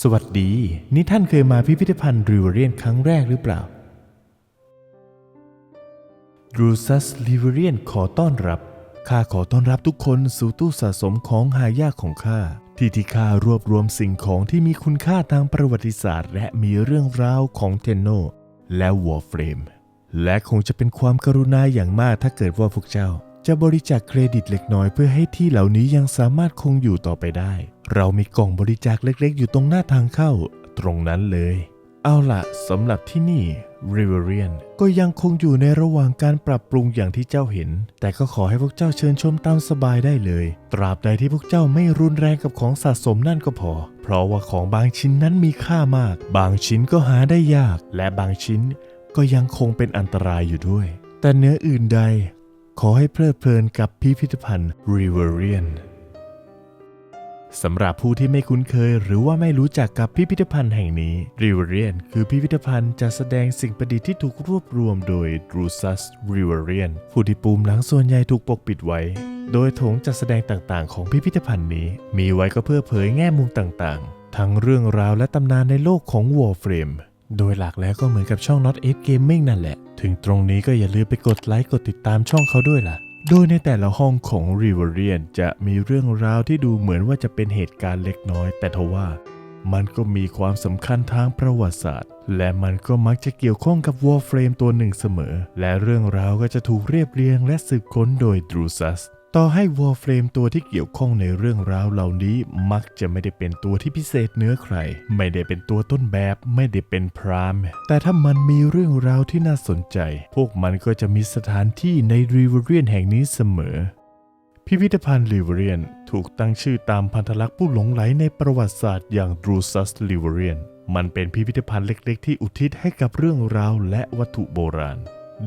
สวัสดี นี่ท่านเคยมาพิพิธภัณฑ์ริเวเรียนครั้งแรกหรือเปล่ารูซัสริเวเรียนขอต้อนรับ ข้าขอต้อนรับทุกคนสู่ตู้สะสมของหายากของข้า ที่ที่ข้ารวบรวมสิ่งของที่มีคุณค่าทางประวัติศาสตร์ และมีเรื่องราวของเทนโน และวอร์เฟรม และคงจะเป็นความกรุณาอย่างมากถ้าเกิดว่าพวกเจ้า จะบริจาคเครดิตเล็กน้อยเพื่อให้ที่เหล่านี้ยังสามารถคงอยู่ต่อไปได้ เรามีกล่องบริจาคเล็กๆ อยู่ตรงหน้าทางเข้า ตรงนั้นเลย เอาละสำหรับที่นี่ Riverian ก็ยังคงอยู่ในระหว่างการปรับปรุงอย่างที่เจ้าเห็น แต่ก็ขอให้พวกเจ้าเชิญชมตามสบายได้เลย ตราบใดที่พวกเจ้าไม่รุนแรงกับของสะสมนั่นก็พอ เพราะว่าของบางชิ้นนั้นมีค่ามาก บางชิ้นก็หาได้ยาก และบางชิ้นก็ยังคงเป็นอันตรายอยู่ด้วย แต่เนื้ออื่นใด ขอให้เพลิดเพลินกับพิพิธภัณฑ์ Riverian สำหรับผู้ที่ไม่คุ้นเคยหรือว่าไม่รู้จักกับพิพิธภัณฑ์แห่งนี้ r i v e r i a n คือพิพิธภัณฑ์จะแสดงสิ่งประดิษฐ์ที่ถูกรวบรวมโดย Drusus r i v e r i a n ผู้ที่ปูมหลังส่วนใหญ่ถูกปกปิดไว้ โดยโถงจัดแสดงต่างๆ ของพิพิธภัณฑ์นี้ มีไว้ก็เพื่อเผยแง่มุมต่างๆ ทั้งเรื่องราวและตำนานในโลกของ Warframe โดยหลักแล้วก็เหมือนกับช่อง Not 8 Gaming นั่นแหละ ถึงตรงนี้ก็อย่าลืมไปกดไลค์กดติดตามช่องเขาด้วยล่ะ โดยในแต่ละห้องของ r i v e r i a n จะมีเรื่องราวที่ดูเหมือนว่าจะเป็นเหตุการณ์เล็กน้อย แต่ทว่ามันก็มีความสำคัญทางประวัติศาสตร์ และมันก็มักจะเกี่ยวข้องกับวอลเฟรมตัวหนึ่งเสมอ และเรื่องราวก็จะถูกเรียบเรียงและสืบค้นโดยดรูซัส ต่อให้ Warframe ตัวที่เกี่ยวข้องในเรื่องราวเหล่านี้มักจะไม่ได้เป็นตัวที่พิเศษเหนื้อใคร ไม่ได้เป็นตัวต้นแบบไม่ได้เป็นพรามแต่ถ้ามันมีเรื่องราวที่น่าสนใจ พวกมันก็จะมีสถานที่ในริเวเรียนแห่งนี้เสมอ พิพิธภัณฑ์ลิเวเรียนถูกตั้งชื่อตามพันธลักษณ์ผู้หลงไหลในประวัติศาสตร์อย่างดรูซัสลิเวเรียนมันเป็นพิพิธภัณฑ์เล็กๆ ที่อุทิศให้กับเรื่องราวและวัตถุโบราณ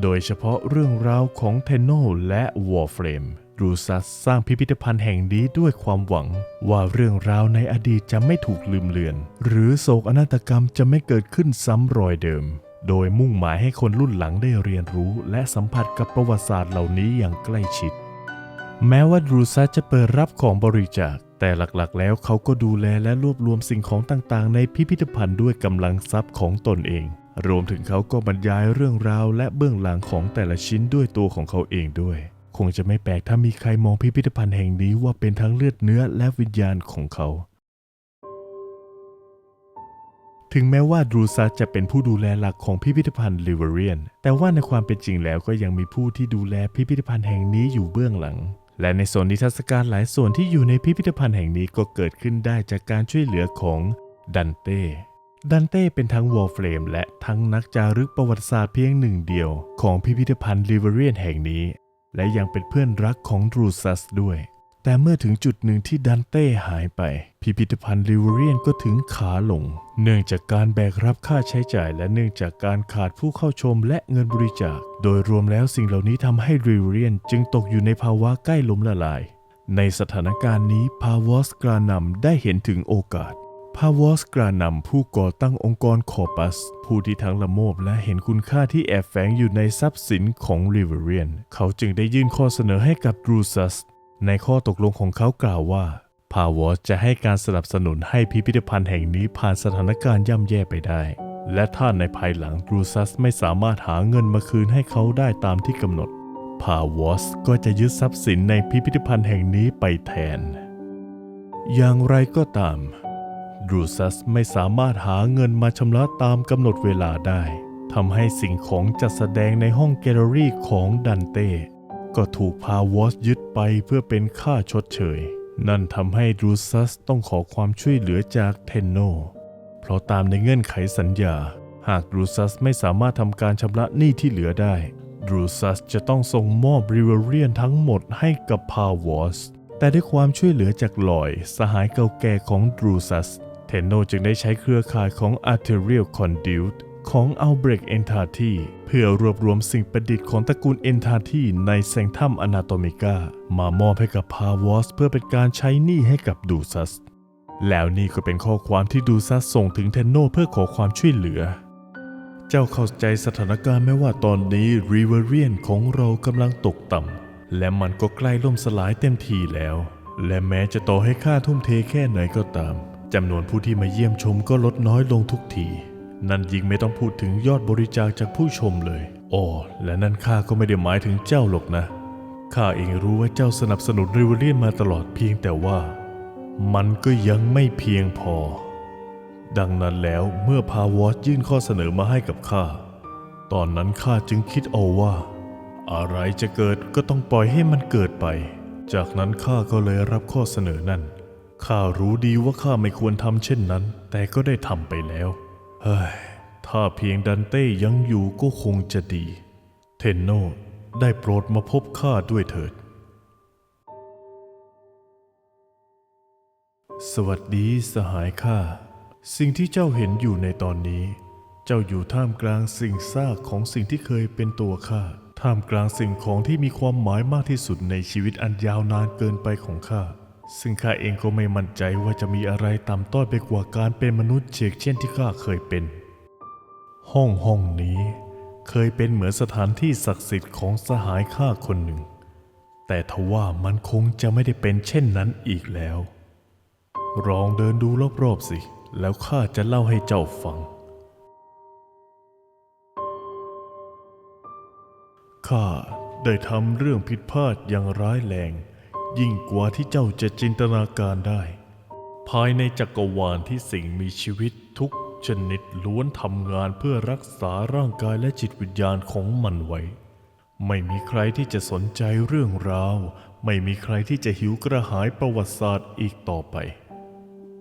โดยเฉพาะเรื่องราวของเทนโนและวอร์เฟรม ดรูซัสสร้างพิพิธภัณฑ์แห่งนี้ด้วยความหวัง ว่าเรื่องราวในอดีตจะไม่ถูกลืมเลือน หรือโศกนาฏกรรมจะไม่เกิดขึ้นซ้ำรอยเดิม โดยมุ่งหมายให้คนรุ่นหลังได้เรียนรู้ และสัมผัสกับประวัติศาสตร์เหล่านี้อย่างใกล้ชิด แม้ว่าดรูซัสจะเปิดรับของบริจาค แต่หลักๆ แล้วเขาก็ดูแลและรวบรวมสิ่งของต่างๆ ในพิพิธภัณฑ์ด้วยกำลังทรัพย์ของตนเอง รวมถึงเขาก็บรรยายเรื่องราวและเบื้องหลังของแต่ละชิ้นด้วยตัวของเขาเองด้วย คงจะไม่แปลกถ้ามีใครมองพิพิธภัณฑ์แห่งนี้ว่าเป็นทั้งเลือดเนื้อและวิญญาณของเขา ถึงแม้ว่าดรูซัสจะเป็นผู้ดูแลหลักของพิพิธภัณฑ์ลิเวเรียน แต่ว่าในความเป็นจริงแล้วก็ยังมีผู้ที่ดูแลพิพิธภัณฑ์แห่งนี้อยู่เบื้องหลัง และในโซนนิทรรศการหลายส่วนที่อยู่ในพิพิธภัณฑ์แห่งนี้ก็เกิดขึ้นได้จากการช่วยเหลือของดันเต้ดันเต้เป็นทั้งวอลเฟรมและทั้งนักจารึกประวัติศาสตร์เพียงหนึ่งเดียวของพิพิธภัณฑ์ลิเวเรียนแห่งนี้ และยังเป็นเพื่อนรักของดรูซัสด้วย แต่เมื่อถึงจุดหนึ่งที่ดันเต้หายไป พิพิธภัณฑ์ลิเวเรียนก็ถึงขาลง เนื่องจากการแบกรับค่าใช้จ่ายและเนื่องจากการขาดผู้เข้าชมและเงินบริจาค โดยรวมแล้วสิ่งเหล่านี้ทำให้ลิเวเรียนจึงตกอยู่ในภาวะใกล้ล้มละลาย ในสถานการณ์นี้พาวอสกรานำได้เห็นถึงโอกาส พาวอสกรานำผู้ก่อตั้งองค์กรคอปัส ผู้ที่ทั้งละโมบและเห็นคุณค่าที่แอบแฝงอยู่ในทรัพย์สินของริเวเรียน เขาจึงได้ยื่นข้อเสนอให้กับดรูซัส ในข้อตกลงของเขากล่าวว่าพาวอสจะให้การสนับสนุนให้พิพิธภัณฑ์แห่งนี้ผ่านสถานการณ์ย่ำแย่ไปได้ และถ้าในภายหลังดรูซัสไม่สามารถหาเงินมาคืนให้เขาได้ตามที่กำหนดพาวอสก็จะยึดทรัพย์สินในพิพิธภัณฑ์แห่งนี้ไปแทน อย่างไรก็ตาม ดรูซัสไม่สามารถหาเงินมาชำระตามกำหนดเวลาได้ทำให้สิ่งของจัดแสดงในห้องแกลเลอรี่ของดันเต้ก็ถูกพาวอสยึดไปเพื่อเป็นค่าชดเชย นั่นทำให้ดรูซัสต้องขอความช่วยเหลือจากเทนโน เพราะตามในเงื่อนไขสัญญา หากดรูซัสไม่สามารถทำการชำระหนี้ที่เหลือได้ดรูซัสจะต้องส่งมอบริเวเรียนทั้งหมดให้กับพาวอสแต่ด้วยความช่วยเหลือจากลอย สหายเก่าแก่ของดรูซัส เทนโนจึงได้ใช้เครือข่ายของ Arterial Conduit ของอัลเบรกเอนทาทีเพื่อรวบรวมสิ่งประดิษฐ์ของตระกูลเอนทาทีในแซงทัมอนาโตมิกามามอบให้กับพาวอสเพื่อเป็นการใช้หนี้ให้กับดูซัส แล้วนี่ก็เป็นข้อความที่ดูซัสส่งถึงเทนโนเพื่อขอความช่วยเหลือ เจ้าเข้าใจสถานการณ์ไหมว่าตอนนี้ริเวเรียนของเรากำลังตกต่ำและมันก็ใกล้ล่มสลายเต็มทีแล้ว และแม้จะต่อให้ค่าทุ่มเทแค่ไหนก็ตาม จำนวนผู้ที่มาเยี่ยมชมก็ลดน้อยลงทุกที นั่นยิ่งไม่ต้องพูดถึงยอดบริจาคจากผู้ชมเลยอ๋อและนั่นข้าก็ไม่ได้หมายถึงเจ้าหรอกนะ ข้าเองรู้ว่าเจ้าสนับสนุนริเวเลียนมาตลอดเพียงแต่ว่า มันก็ยังไม่เพียงพอ ดังนั้นแล้วเมื่อพาวอสยื่นข้อเสนอมาให้กับข้า ตอนนั้นข้าจึงคิดเอาว่า อะไรจะเกิดก็ต้องปล่อยให้มันเกิดไป จากนั้นข้าก็เลยรับข้อเสนอนั่น ข้ารู้ดีว่าข้าไม่ควรทำเช่นนั้น แต่ก็ได้ทำไปแล้ว เฮ้ย ถ้าเพียงดันเต้ยังอยู่ก็คงจะดี เทนโนได้โปรดมาพบข้าด้วยเถิด สวัสดีสหายข้า สิ่งที่เจ้าเห็นอยู่ในตอนนี้ เจ้าอยู่ท่ามกลางสิ่งซากของสิ่งที่เคยเป็นตัวข้า ท่ามกลางสิ่งของที่มีความหมายมากที่สุดในชีวิตอันยาวนานเกินไปของข้า ซึ่งข้าเองก็ไม่มั่นใจว่าจะมีอะไรต่ำต้อยไปกว่าการเป็นมนุษย์เชกเช่นที่ข้าเคยเป็น ห้องห้องนี้เคยเป็นเหมือนสถานที่ศักดิ์สิทธิ์ของสหายข้าคนหนึ่ง แต่ทว่ามันคงจะไม่ได้เป็นเช่นนั้นอีกแล้ว ลองเดินดูรอบๆสิ แล้วข้าจะเล่าให้เจ้าฟัง ข้าได้ทำเรื่องผิดพลาดอย่างร้ายแรง ยิ่งกว่าที่เจ้าจะจินตนาการได้ ภายในจักรวาลที่สิ่งมีชีวิตทุกชนิดล้วนทำงานเพื่อรักษาร่างกายและจิตวิญญาณของมันไว้ ไม่มีใครที่จะสนใจเรื่องราว ไม่มีใครที่จะหิวกระหายประวัติศาสตร์อีกต่อไป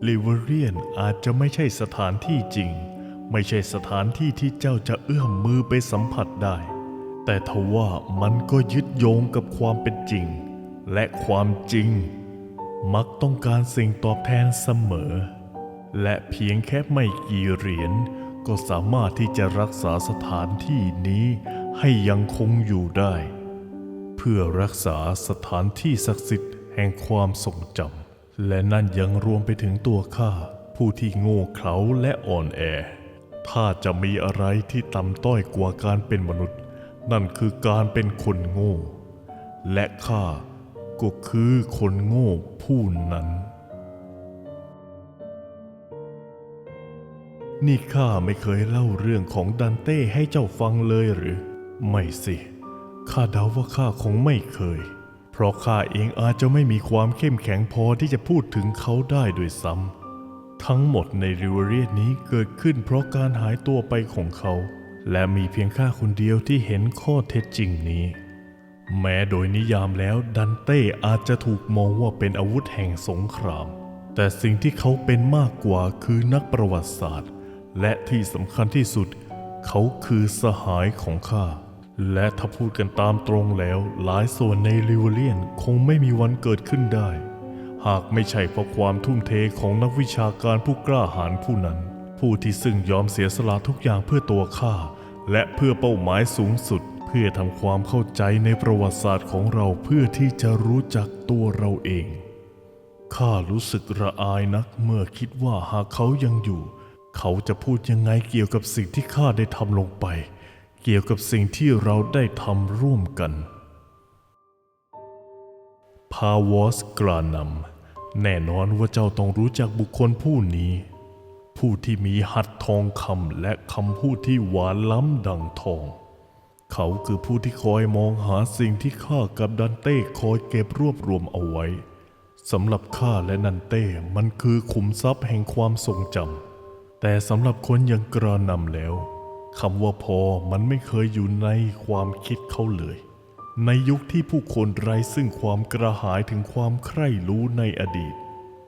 ลิเวเรียนอาจจะไม่ใช่สถานที่จริง ไม่ใช่สถานที่ที่เจ้าจะเอื้อมมือไปสัมผัสได้ แต่ทว่ามันก็ยึดโยงกับความเป็นจริง และความจริง มักต้องการสิ่งตอบแทนเสมอ และเพียงแค่ไม่กี่เหรียญก็สามารถที่จะรักษาสถานที่นี้ให้ยังคงอยู่ได้ เพื่อรักษาสถานที่ศักดิ์สิทธิ์แห่งความทรงจำและนั่นยังรวมไปถึงตัวข้าผู้ที่โง่เขลาและอ่อนแอ ถ้าจะมีอะไรที่ต่ำต้อยกว่าการเป็นมนุษย์ นั่นคือการเป็นคนโง่ และข้า ก็คือคนโง่ผู้นั้น นี่ข้าไม่เคยเล่าเรื่องของดันเต้ให้เจ้าฟังเลยหรือ ไม่สิ ข้าเดาว่าข้าคงไม่เคย เพราะข้าเองอาจจะไม่มีความเข้มแข็งพอที่จะพูดถึงเขาได้ด้วยซ้ำ ทั้งหมดในริเวเรียนี้เกิดขึ้นเพราะการหายตัวไปของเขา และมีเพียงข้าคนเดียวที่เห็นข้อเท็จจริงนี้ แม้โดยนิยามแล้วดันเต้อาจจะถูกมองว่าเป็นอาวุธแห่งสงคราม แต่สิ่งที่เขาเป็นมากกว่าคือนักประวัติศาสตร์ และที่สำคัญที่สุด เขาคือสหายของข้า และถ้าพูดกันตามตรงแล้วหลายส่วนในริเวเลียนคงไม่มีวันเกิดขึ้นได้ หากไม่ใช่เพราะความทุ่มเทของนักวิชาการผู้กล้าหาญผู้นั้น ผู้ที่ซึ่งยอมเสียสละทุกอย่างเพื่อตัวข้าและเพื่อเป้าหมายสูงสุด เพื่อทำความเข้าใจในประวัติศาสตร์ของเราเพื่อที่จะรู้จักตัวเราเอง ข้ารู้สึกระอายนักเมื่อคิดว่าหากเขายังอยู่ เขาจะพูดยังไงเกี่ยวกับสิ่งที่ข้าได้ทำลงไป เกี่ยวกับสิ่งที่เราได้ทำร่วมกัน พาวอสกรานำแน่นอนว่าเจ้าต้องรู้จักบุคคลผู้นี้ ผู้ที่มีหัตถ์ทองคำและคำพูดที่หวานล้ำดังทอง เขาคือผู้ที่คอยมองหาสิ่งที่ข้ากับดันเต้คอยเก็บรวบรวมเอาไว้สำหรับข้าและนันเต้มันคือขุมทรัพย์แห่งความทรงจำแต่สำหรับคนย่างกระนำแล้วคำว่าพอมันไม่เคยอยู่ในความคิดเขาเลย ในยุคที่ผู้คนไร้ซึ่งความกระหายถึงความใคร่รู้ในอดีต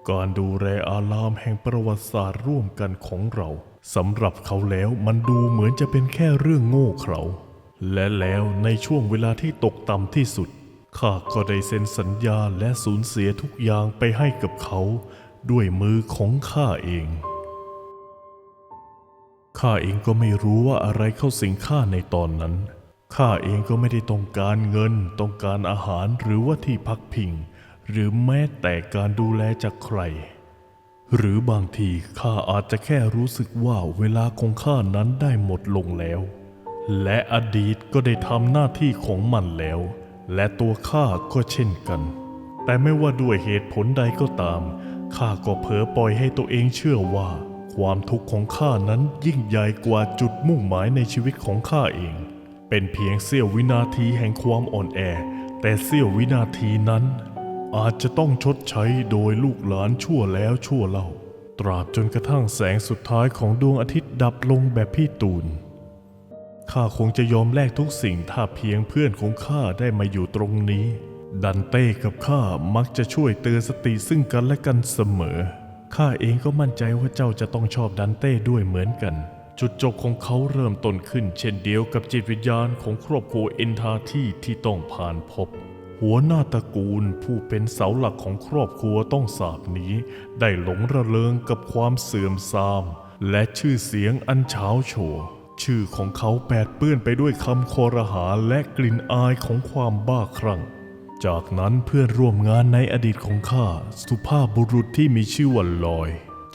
การดูแลอารามแห่งประวัติศาสตร์ร่วมกันของเราสำหรับเขาแล้วมันดูเหมือนจะเป็นแค่เรื่องโง่เขลา และแล้วในช่วงเวลาที่ตกต่ำที่สุด ข้าก็ได้เซ็นสัญญาและสูญเสียทุกอย่างไปให้กับเขา ด้วยมือของข้าเอง ข้าเองก็ไม่รู้ว่าอะไรเข้าสิงข้าในตอนนั้น ข้าเองก็ไม่ได้ต้องการเงิน ต้องการอาหารหรือว่าที่พักพิง หรือแม้แต่การดูแลจากใคร หรือบางทีข้าอาจจะแค่รู้สึกว่าเวลาของข้านั้นได้หมดลงแล้ว และอดีตก็ได้ทำหน้าที่ของมันแล้ว และตัวข้าก็เช่นกัน แต่ไม่ว่าด้วยเหตุผลใดก็ตามข้าก็เผลอปล่อยให้ตัวเองเชื่อว่า ความทุกข์ของข้านั้นยิ่งใหญ่กว่าจุดมุ่งหมายในชีวิตของข้าเอง เป็นเพียงเสี้ยววินาทีแห่งความอ่อนแอ แต่เสี้ยววินาทีนั้น อาจจะต้องชดใช้โดยลูกหลานชั่วแล้วชั่วเล่า ตราบจนกระทั่งแสงสุดท้ายของดวงอาทิตย์ดับลงแบบพี่ตูน ข้าคงจะยอมแลกทุกสิ่งถ้าเพียงเพื่อนของข้าได้มาอยู่ตรงนี้ ดันเต้กับข้ามักจะช่วยเตือนสติซึ่งกันและกันเสมอ ข้าเองก็มั่นใจว่าเจ้าจะต้องชอบดันเต้ด้วยเหมือนกัน จุดจบของเขาเริ่มต้นขึ้น เช่นเดียวกับจิตวิญญาณของครอบครัวเอนทาที่ที่ต้องผ่านพบ หัวหน้าตระกูลผู้เป็นเสาหลักของครอบครัวต้องสาบนี้ ได้หลงระเริงกับความเสื่อมทราม และชื่อเสียงอันเฉาโฉว ชื่อของเขาแปดเปื้อนไปด้วยคำคอรหาและกลิ่นอายของความบ้าคลั่ง จากนั้นเพื่อนร่วมงานในอดีตของข้าสุภาพบุรุษที่มีชื่อว่าลอย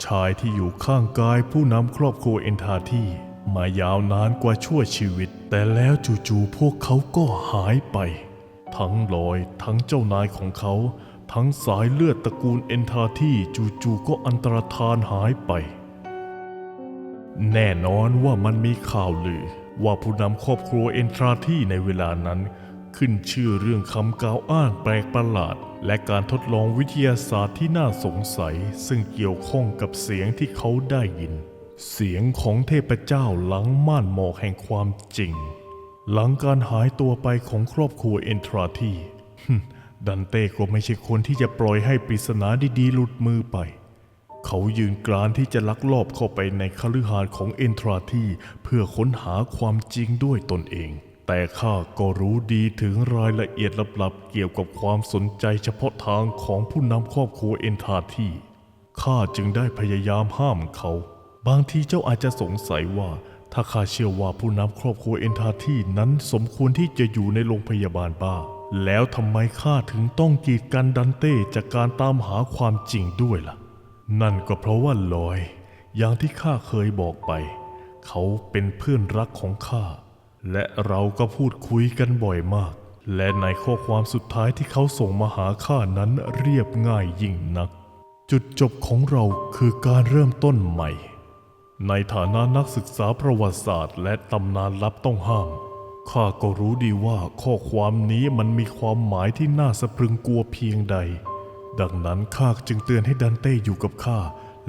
ชายที่อยู่ข้างกายผู้นำครอบครัวเอนทาที่มายาวนานกว่าชั่วชีวิต แต่แล้วจู่ๆพวกเขาก็หายไป ทั้งลอยทั้งเจ้านายของเขา ทั้งสายเลือดตระกูลเอนทาที่จู่ๆก็อันตรธานหายไป แน่นอนว่ามันมีข่าวลือ ว่าผู้นำครอบครัวเอนทราที่ในเวลานั้น ขึ้นชื่อเรื่องคำกล่าวอ้างแปลกประหลาด และการทดลองวิทยาศาสตร์ที่น่าสงสัย ซึ่งเกี่ยวข้องกับเสียงที่เขาได้ยิน เสียงของเทพเจ้าหลังม่านหมอกแห่งความจริง หลังการหายตัวไปของครอบครัวเอนทราที่ดันเต้ก็ไม่ใช่คนที่จะปล่อยให้ปริศนาดีๆหลุดมือไป เขายืนกรานที่จะลักลอบเข้าไปในคฤหาสน์ของเอนทราที่เพื่อค้นหาความจริงด้วยตนเอง แต่ข้าก็รู้ดีถึงรายละเอียดลับๆเกี่ยวกับความสนใจเฉพาะทางของผู้นำครอบครัวเอนทราที่ข้าจึงได้พยายามห้ามเขา บางทีเจ้าอาจจะสงสัยว่า ถ้าข้าเชื่อว่าผู้นำครอบครัวเอนทาที่นั้นสมควรที่จะอยู่ในโรงพยาบาลบ้า แล้วทำไมข้าถึงต้องกีดกันดันเต้จากการตามหาความจริงด้วยล่ะ นั่นก็เพราะว่าลอย อย่างที่ข้าเคยบอกไป เขาเป็นเพื่อนรักของข้า และเราก็พูดคุยกันบ่อยมาก และในข้อความสุดท้ายที่เขาส่งมาหาข้านั้นเรียบง่ายยิ่งนัก จุดจบของเราคือการเริ่มต้นใหม่ ในฐานะนักศึกษาประวัติศาสตร์ และตำนานลับต้องห้ามข้าก็รู้ดีว่าข้อความนี้มันมีความหมายที่น่าสะพรึงกลัวเพียงใด ดังนั้นข้าจึงเตือนให้ดันเต้อยู่กับข้า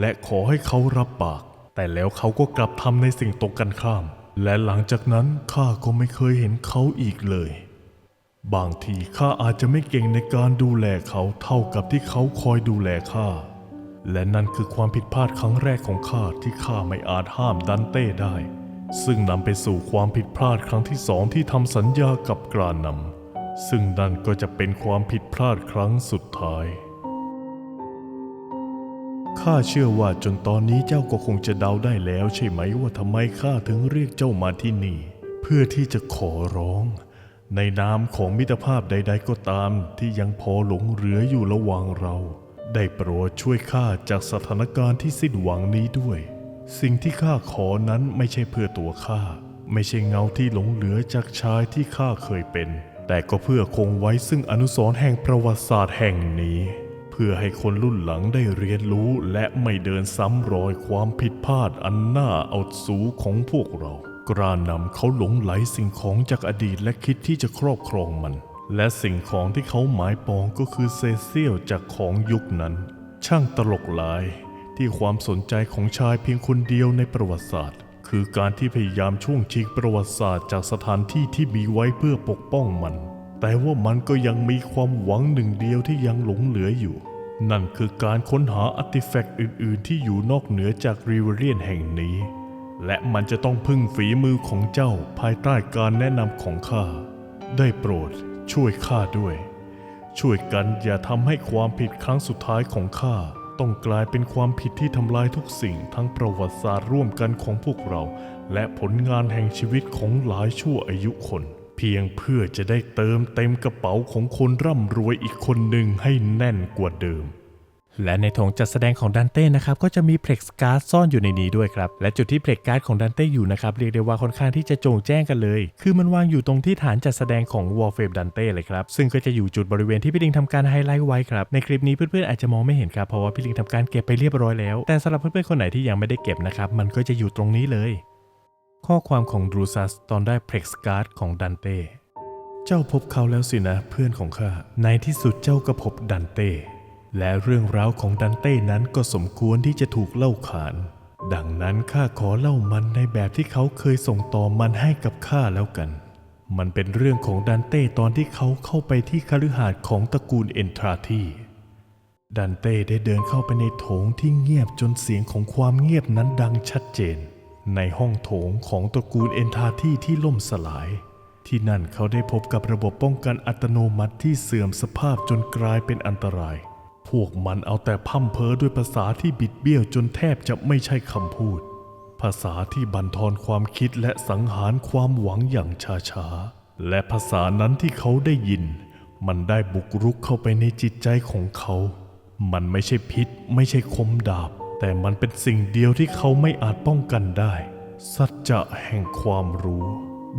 และขอให้เขารับปาก แต่แล้วเขาก็กลับทำในสิ่งตรงกันข้าม และหลังจากนั้นข้าก็ไม่เคยเห็นเขาอีกเลย บางทีข้าอาจจะไม่เก่งในการดูแลเขาเท่ากับที่เขาคอยดูแลข้า และนั่นคือความผิดพลาดครั้งแรกของข้าที่ข้าไม่อาจห้ามดันเต้ได้ ซึ่งนำไปสู่ความผิดพลาดครั้งที่สองที่ทำสัญญากับกรานำซึ่งนั่นก็จะเป็นความผิดพลาดครั้งสุดท้าย ข้าเชื่อว่าจนตอนนี้เจ้าก็คงจะเดาได้แล้วใช่ไหมว่าทำไมข้าถึงเรียกเจ้ามาที่นี่ เพื่อที่จะขอร้อง ในนามของมิตรภาพใด ๆ ก็ตามที่ยังพอหลงเหลืออยู่ระหว่างเรา ได้โปรดช่วยข้าจากสถานการณ์ที่สิ้นหวังนี้ด้วย สิ่งที่ข้าขอนั้นไม่ใช่เพื่อตัวข้าไม่ใช่เงาที่หลงเหลือจากชายที่ข้าเคยเป็น แต่ก็เพื่อคงไว้ซึ่งอนุสรณ์แห่งประวัติศาสตร์แห่งนี้ เพื่อให้คนรุ่นหลังได้เรียนรู้และไม่เดินซ้ำรอยความผิดพลาดอันน่าเอาสูของพวกเรา กรานำเขาหลงไหลสิ่งของจากอดีตและคิดที่จะครอบครองมัน และสิ่งของที่เขาหมายปองก็คือเศษเสี้ยวจากของยุคนั้น ช่างตลกหลายที่ความสนใจของชายเพียงคนเดียวในประวัติศาสตร์ คือการที่พยายามช่วงชิงประวัติศาสตร์จากสถานที่ที่มีไว้เพื่อปกป้องมัน แต่ว่ามันก็ยังมีความหวังหนึ่งเดียวที่ยังหลงเหลืออยู่ นั่นคือการค้นหาอาร์ติแฟกต์อื่น ๆ ที่อยู่นอกเหนือจากริเวเรียนแห่งนี้ และมันจะต้องพึ่งฝีมือของเจ้าภายใต้การแนะนำของข้า ได้โปรด ช่วยข้าด้วย ช่วยกันอย่าทำให้ความผิดครั้งสุดท้ายของข้าต้องกลายเป็นความผิดที่ทำลายทุกสิ่งทั้งประวัติศาสตร์ร่วมกันของพวกเรา และผลงานแห่งชีวิตของหลายชั่วอายุคน เพียงเพื่อจะได้เติมเต็มกระเป๋าของคนร่ำรวยอีกคนหนึ่งให้แน่นกว่าเดิม และในถงจัดแสดงของดันเต้นะครับก็จะมีเพล็กซ์การ์ดซ่อนอยู่ในนี้ด้วยครับ และจุดที่เพล็กซ์การ์ดของดันเต้อยู่นะครับเรียกได้ว่าค่อนข้างที่จะโจงแจ้งกันเลย คือมันวางอยู่ตรงที่ฐานจัดแสดงของวอลเฟมดันเต้เลยครับ ซึ่งก็จะอยู่จุดบริเวณที่พี่ลิงทำการไฮไลท์ไว้ครับ ในคลิปนี้เพื่อนๆอาจจะมองไม่เห็นครับเพราะว่าพี่ลิงทำการเก็บไปเรียบร้อยแล้ว แต่สำหรับเพื่อนๆคนไหนที่ยังไม่ได้เก็บนะครับมันก็จะอยู่ตรงนี้เลย ข้อความของดรูซัสตอนได้เพล็กซ์การ์ดของดันเต้ เจ้าพบเขาแล้วสินะเพื่อนของข้า ในที่สุดเจ้าก็พบดันเต้ และเรื่องราวของดันเต้นั้นก็สมควรที่จะถูกเล่าขาน ดังนั้นข้าขอเล่ามันในแบบที่เขาเคยส่งต่อมันให้กับข้าแล้วกัน มันเป็นเรื่องของดันเต้ตอนที่เขาเข้าไปที่คฤหาสน์ของตระกูลเอนทราทีดันเต้ได้เดินเข้าไปในโถงที่เงียบจนเสียงของความเงียบนั้นดังชัดเจน ในห้องโถงของตระกูลเอนทาที่ที่ล่มสลาย ที่นั่นเขาได้พบกับระบบป้องกันอัตโนมัติที่เสื่อมสภาพจนกลายเป็นอันตราย พวกมันเอาแต่พั่มเพ้อด้วยภาษาที่บิดเบี้ยวจนแทบจะไม่ใช่คำพูด ภาษาที่บั่นทอนความคิดและสังหารความหวังอย่างช้าๆ และภาษานั้นที่เขาได้ยิน มันได้บุกรุกเข้าไปในจิตใจของเขา มันไม่ใช่พิษไม่ใช่คมดาบ แต่มันเป็นสิ่งเดียวที่เขาไม่อาจป้องกันได้ สัจจะแห่งความรู้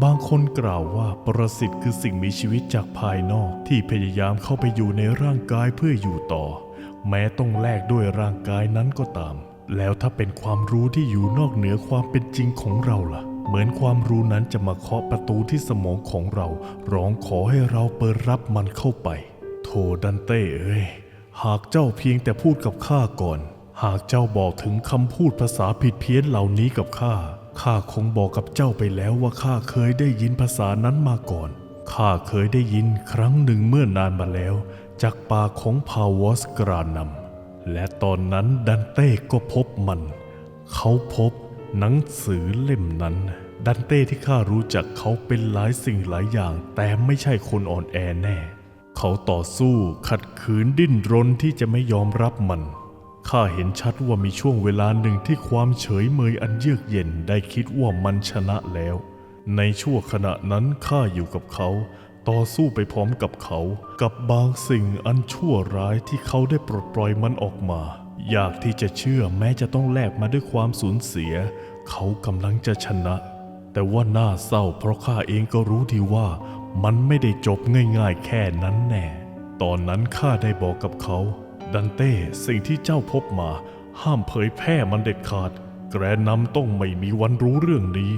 บางคนกล่าวว่าปรสิตคือสิ่งมีชีวิตจากภายนอกที่พยายามเข้าไปอยู่ในร่างกายเพื่ออยู่ต่อ แม้ต้องแลกด้วยร่างกายนั้นก็ตาม แล้วถ้าเป็นความรู้ที่อยู่นอกเหนือความเป็นจริงของเราล่ะ เหมือนความรู้นั้นจะมาเคาะประตูที่สมองของเรา ร้องขอให้เราเปิดรับมันเข้าไป โทดันเต้เอ้ยหากเจ้าเพียงแต่พูดกับข้าก่อน หากเจ้าบอกถึงคำพูดภาษาผิดเพี้ยนเหล่านี้กับข้า ข้าคงบอกกับเจ้าไปแล้วว่าข้าเคยได้ยินภาษานั้นมาก่อน ข้าเคยได้ยินครั้งหนึ่งเมื่อนานมาแล้ว จากปากของพาวอสกรานัม และตอนนั้นดันเต้ก็พบมัน เขาพบหนังสือเล่มนั้น ดันเต้ที่ข้ารู้จักเขาเป็นหลายสิ่งหลายอย่าง แต่ไม่ใช่คนอ่อนแอแน่ เขาต่อสู้ขัดขืนดิ้นรนที่จะไม่ยอมรับมัน ข้าเห็นชัดว่ามีช่วงเวลาหนึ่งที่ความเฉยเมยอันเยือกเย็นได้คิดว่ามันชนะแล้ว ในชั่วขณะนั้นข้าอยู่กับเขา ต่อสู้ไปพร้อมกับเขา กับบางสิ่งอันชั่วร้ายที่เขาได้ปลดปล่อยมันออกมา อยากที่จะเชื่อแม้จะต้องแลกมาด้วยความสูญเสีย เขากำลังจะชนะ แต่ว่าน่าเศร้าเพราะข้าเองก็รู้ดีว่า มันไม่ได้จบง่ายๆแค่นั้นแน่ ตอนนั้นข้าได้บอกกับเขา ดันเต้สิ่งที่เจ้าพบมาห้ามเผยแพร่มันเด็ดขาด แกรนนำต้องไม่มีวันรู้เรื่องนี้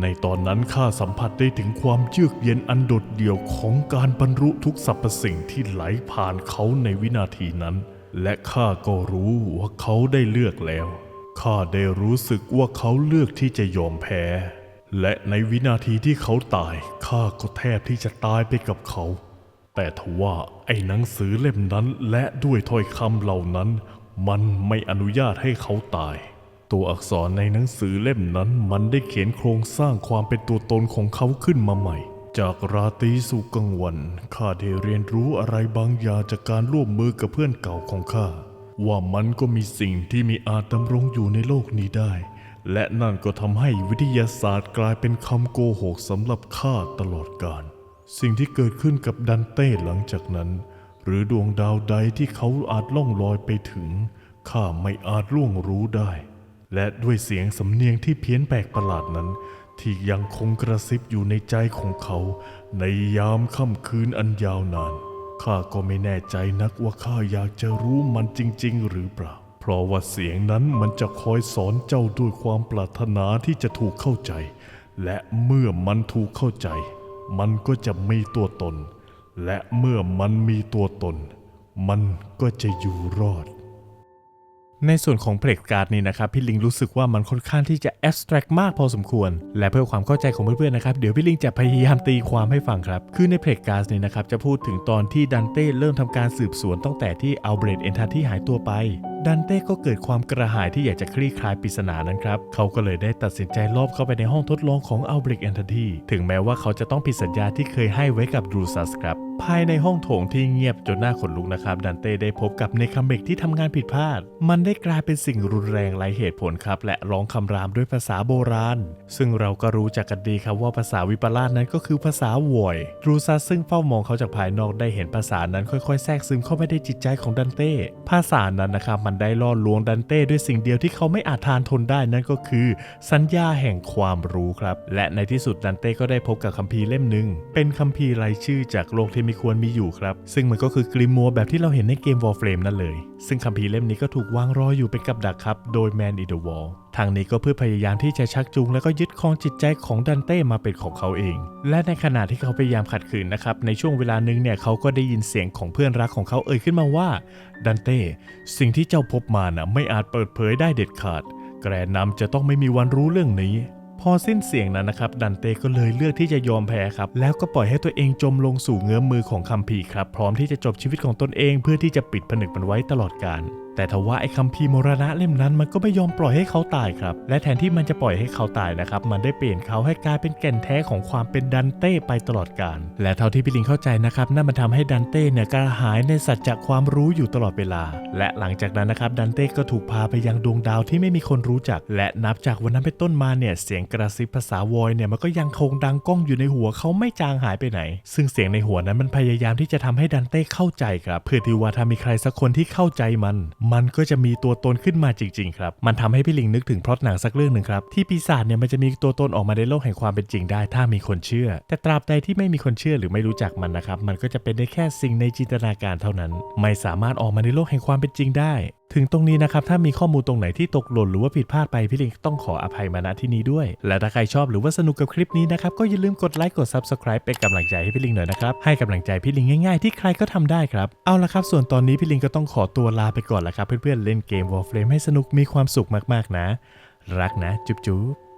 ในตอนนั้นข้าสัมผัสได้ถึงความเยือกเย็นอันโดดเดี่ยวของการบรรลุทุกสรรพสิ่งที่ไหลผ่านเขาในวินาทีนั้น และข้าก็รู้ว่าเขาได้เลือกแล้วข้าได้รู้สึกว่าเขาเลือกที่จะยอมแพ้ และในวินาทีที่เขาตายข้าก็แทบที่จะตายไปกับเขา แต่ทว่าไอ้หนังสือเล่มนั้นและด้วยถ้อยคำเหล่านั้น มันไม่อนุญาตให้เขาตาย ตัวอักษรในหนังสือเล่มนั้นมันได้เขียนโครงสร้างความเป็นตัวตนของเขาขึ้นมาใหม่ จากราตรีสู่กลางวันข้าได้เรียนรู้อะไรบางอย่างจากการร่วมมือกับเพื่อนเก่าของข้าว่ามันก็มีสิ่งที่มีอาจดำรงอยู่ในโลกนี้ได้ และนั่นก็ทำให้วิทยาศาสตร์กลายเป็นคำโกหกสำหรับข้าตลอดกาล สิ่งที่เกิดขึ้นกับดันเต้หลังจากนั้น หรือดวงดาวใดที่เขาอาจล่องลอยไปถึงข้าไม่อาจล่วงรู้ได้ และด้วยเสียงสำเนียงที่เพี้ยนแปลกประหลาดนั้น ที่ยังคงกระซิบอยู่ในใจของเขา ในยามค่ำคืนอันยาวนานข้าก็ไม่แน่ใจนักว่าข้าอยากจะรู้มันจริง ๆ หรือเปล่า เพราะว่าเสียงนั้นมันจะคอยสอนเจ้าด้วยความปรารถนาที่จะถูกเข้าใจ และเมื่อมันถูกเข้าใจ มันก็จะมีตัวตน และเมื่อมันมีตัวตน มันก็จะอยู่รอด ในส่วนของเพลกการ์ดนี่นะครับพี่ลิงรู้สึกว่ามันค่อนข้างที่จะแอบสแตรกมากพอสมควร และเพื่อความเข้าใจของเพื่อนๆนะครับ เดี๋ยวพี่ลิงจะพยายามตีความให้ฟังครับ คือในเพลกการ์ดนี่นะครับจะพูดถึงตอนที่ดันเต้เริ่มทำการสืบสวนตั้งแต่ที่อัลเบรตเอนทาที่หายตัวไป ดันเต้ก็เกิดความกระหายที่อยากจะคลี่คลายปริศนานั้นครับ เขาก็เลยได้ตัดสินใจลอบเข้าไปในห้องทดลองของอัลเบริกแอนทันทีถึงแม้ว่าเขาจะต้องผิดสัญญาที่เคยให้ไว้กับดูซัสครับ ภายในห้องโถงที่เงียบจนน่าขนลุกนะครับ ดันเต้ได้พบกับเนคัมเบกที่ทำงานผิดพลาด มันได้กลายเป็นสิ่งรุนแรงไร้เหตุผลครับ และร้องคำรามด้วยภาษาโบราณ ซึ่งเราก็รู้จักกันดีครับว่าภาษาวิปลาสนั้นก็คือภาษาวอยดูซัสซึ่งเฝ้ามองเขาจากภายนอกได้เห็นภาษานั้นค่อยๆ แทรกซึมเข้าไปในจิตใจของดันเต้ภาษานั้นนะครับมันได้ล่อลวงดันเต้ด้วยสิ่งเดียวที่เขาไม่อาจทานทนได้นั่นก็คือ สัญญาแห่งความรู้ครับ และในที่สุดดันเต้ก็ได้พบกับคัมภีร์เล่มหนึ่งเป็นคัมภีร์รายชื่อจากโลกที่ไม่ควรมีอยู่ครับ ซึ่งมันก็คือกริมัวแบบที่เราเห็นในเกมวอลเฟรมนั่นเลย ซึ่งคัมภีร์เล่มนี้ก็ถูกวางรออยู่เป็นกับดักครับ โดย Man in the Wall ทางนี้ก็เพื่อพยายามที่จะชักจูงและก็ยึดครองจิตใจของดันเต้มาเป็นของเขาเอง และในขณะที่เขาพยายามขัดขืนนะครับ ในช่วงเวลาหนึ่งเนี่ยเขาก็ได้ยินเสียงของเพื่อนรักของเขาเอ่ยขึ้นมาว่าดันเต้สิ่งที่เจ้าพบมาน่ะไม่อาจเปิดเผยได้เด็ดขาด แกรนนำจะต้องไม่มีวันรู้เรื่องนี้พอสิ้นเสียงนั้นนะครับดันเต้ก็เลยเลือกที่จะยอมแพ้ครับ แล้วก็ปล่อยให้ตัวเองจมลงสู่เงื้อมมือของคัมภีร์ครับ พร้อมที่จะจบชีวิตของตนเองเพื่อที่จะปิดผนึกมันไว้ตลอดกาลแต่ทว่าไอ้คัมภีร์มรณะเล่มนั้นมันก็ไม่ยอมปล่อยให้เขาตายครับ และแทนที่มันจะปล่อยให้เขาตายนะครับ มันได้เปลี่ยนเขาให้กลายเป็นแก่นแท้ของความเป็นดันเต้ไปตลอดกาล และเท่าที่พี่ลิงเข้าใจนะครับ นั่นมันทำให้ดันเต้เนี่ยกระหายในสัจจะความรู้อยู่ตลอดเวลา และหลังจากนั้นนะครับดันเต้ก็ถูกพาไปยังดวงดาวที่ไม่มีคนรู้จัก และนับจากวันนั้นเป็นต้นมาเนี่ยเสียงกระซิบภาษาวอยเนี่ยมันก็ยังคงดังก้องอยู่ในหัวเขาไม่จางหายไปไหน ซึ่งเสียงในหัวนั้นมันพยายามที่จะทำให้ดันเต้เข้าใจครับเพื่อที่ว่าถ้ามีใครสักคนที่เข้าใจมันมันก็จะมีตัวตนขึ้นมาจริงๆครับมันทำให้พี่ลิงนึกถึงพล็อตหนังสักเรื่องหนึ่งครับที่ปีศาจเนี่ยมันจะมีตัวตนออกมาในโลกแห่งความเป็นจริงได้ ถ้ามีคนเชื่อ แต่ตราบใดที่ไม่มีคนเชื่อหรือไม่รู้จักมันนะครับมันก็จะเป็นได้แค่สิ่งในจินตนาการเท่านั้น ไม่สามารถออกมาในโลกแห่งความเป็นจริงได้ ถึงตรงนี้นะครับถ้ามีข้อมูลตรงไหนที่ตกหล่นหรือว่าผิดพลาดไปพี่ลิงต้องขออภัยมาณที่นี้ด้วย และถ้าใครชอบหรือว่าสนุกกับคลิปนี้นะครับก็อย่าลืมกดไลค์กด Subscribe เป็นกำลังใจให้พี่ลิงหน่อยนะครับให้กำลังใจพี่ลิงง่ายๆ ที่ใครก็ทำได้ครับเอาละครับส่วนตอนนี้พี่ลิงก็ต้องขอตัวลาไปก่อนละครับเพื่อนๆเล่นเกม Warframe ให้สนุกมีความสุขมากๆนะ รักนะ จุ๊บๆ